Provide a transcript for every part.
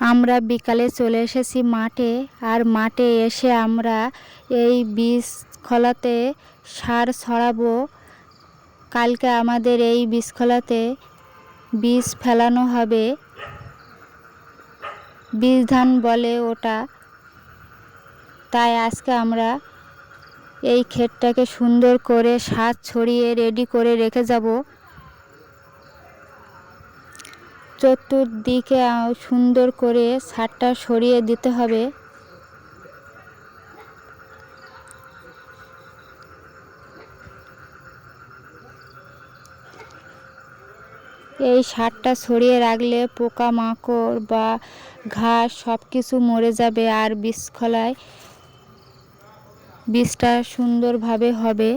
আমরা বিকালে চলে এসেছি মাঠে, আর মাঠে এসে আমরা এই বীজ খোলাতে সার ছড়াবো। কালকে আমাদের এই বীজ খোলাতে বীজ ফেলানো হবে। বীজ ধান বলে ওটা। তাই আজকে আমরা এই ক্ষেতটাকে সুন্দর করে সার ছড়িয়ে রেডি করে রেখে যাব। চতুর্দিকে সুন্দর করে সারটা সরিয়ে দিতে হবে। এই সারটা সরিয়ে রাখলে পোকামাকড় বা ঘাস সব কিছু মরে যাবে আর বীজখলায় বীজটা সুন্দরভাবে হবে।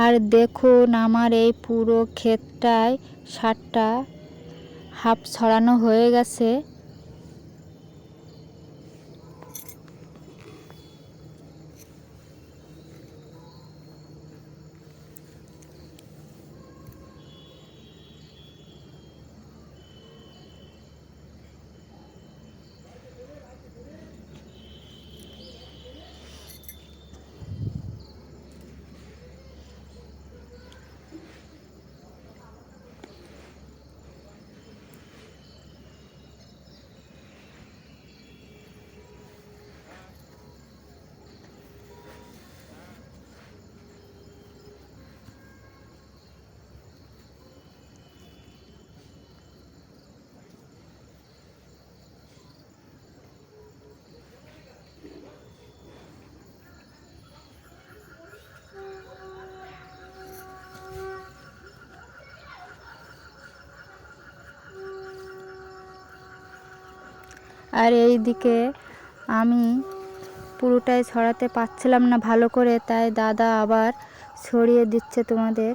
আর দেখুন আমার এই পুরো ক্ষেতটায় সারটা হাফ ছড়ানো হয়ে গেছে। আর এই দিকে আমি পুরোটাই ছড়াতে পারছিলাম না ভালো করে, তাই দাদা আবার ছড়িয়ে দিচ্ছে তোমাদের।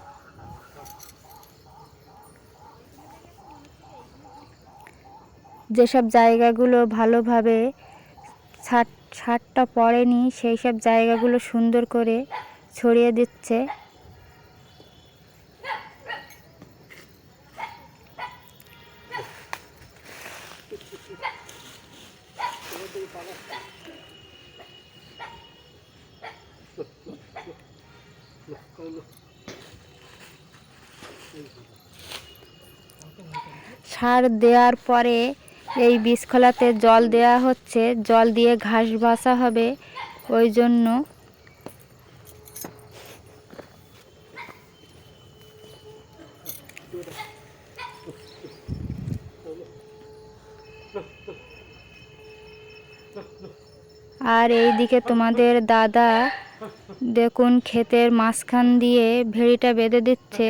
যেসব জায়গাগুলো ভালোভাবে ছাট, ছাটটা পড়েনি সেই সব জায়গাগুলো সুন্দর করে ছড়িয়ে দিচ্ছে। সার দেওয়ার পরে এই বীজখোলাতে জল দেওয়া হচ্ছে। জল দিয়ে ঘাস বাসা হবে। ওই জন্য আর এইদিকে তোমাদের দাদা দেখুন, ক্ষেতের মাঝখান দিয়ে ভেড়িটা বেঁধে দিচ্ছে।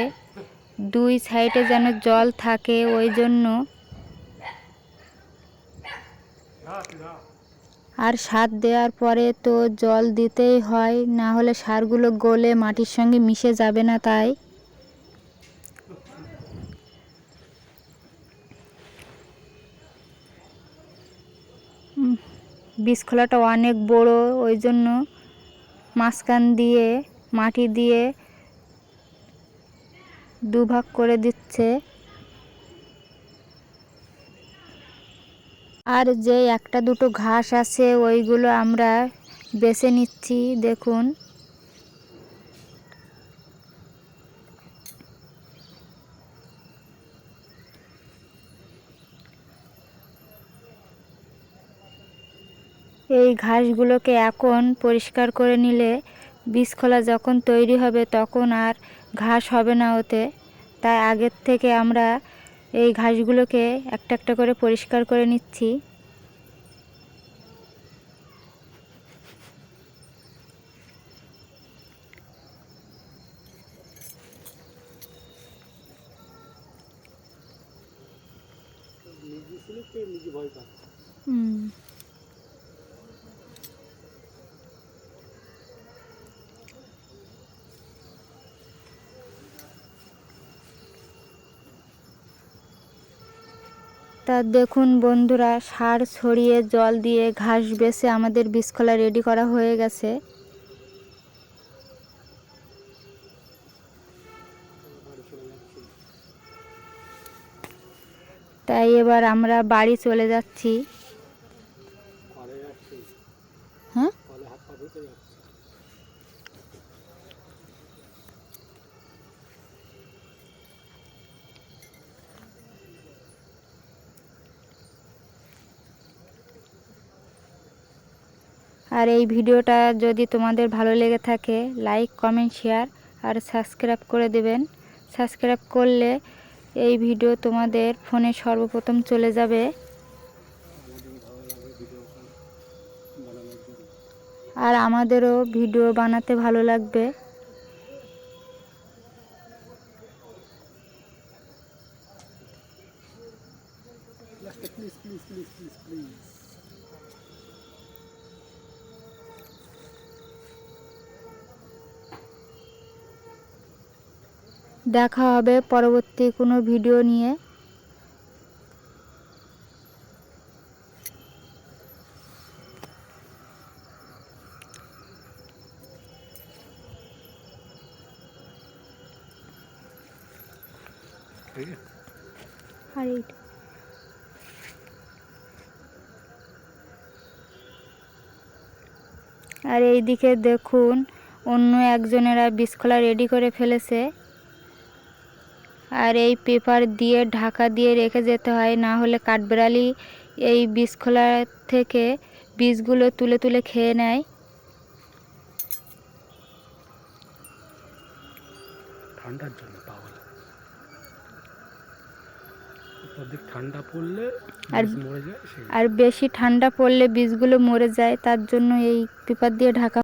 দুই সাইডে যেন জল থাকে ওই জন্য। আর সার দেওয়ার পরে তো জল দিতেই হয় না হলে সারগুলো গলে মাটির সঙ্গে মিশে যাবে না তাই। উম, বীজখোলাটা অনেক বড় ওই জন্য মাঝখান দিয়ে মাটি দিয়ে দুভাগ করে দিচ্ছে। আর যে একটা দুটো ঘাস আছে, ওইগুলো আমরা বেছে নিচ্ছি, দেখুন। এই ঘাসগুলোকে এখন পরিষ্কার করে নিলে বীজখোলা যখন তৈরি হবে তখন আর ঘাস হবে না ওতে। তাই আগের থেকে আমরা এই ঘাসগুলোকে একটা একটা করে পরিষ্কার করে নিচ্ছি। হুম। তা দেখুন বন্ধুরা, সার ছড়িয়ে জল দিয়ে ঘাস বেছে আমাদের বিষকলা রেডি করা হয়ে গেছে। তাই এবার আমরা বাড়ি চলে যাচ্ছি। আর এই ভিডিওটা যদি তোমাদের ভালো লেগে থাকে লাইক কমেন্ট শেয়ার আর সাবস্ক্রাইব করে দেবেন। সাবস্ক্রাইব করলে এই ভিডিও তোমাদের ফোনে সর্বপ্রথম চলে যাবে। আর আমাদেরও ভিডিও বানাতে ভালো লাগবে। লাস্টে প্লিজ প্লিজ প্লিজ প্লিজ দেখা হবে পরবর্তী কোনো ভিডিও নিয়ে। আর এইটা আর এইদিকে দেখুন অন্য একজনেরা বীজখোলা রেডি করে ফেলেছে। আর এই পেপার দিয়ে ঢাকা দিয়ে রেখে যেতে হয়। না হলে কাঠবেড়ালি এই বীজখোলা থেকে বীজগুলো তুলে তুলে খেয়ে নেয়। ঠান্ডার জন্য ঠান্ডা পড়লে আর- মরে যায় আর বেশি ঠান্ডা পড়লে বীজগুলো মরে যায় তার জন্য এই পেপার দিয়ে ঢাকা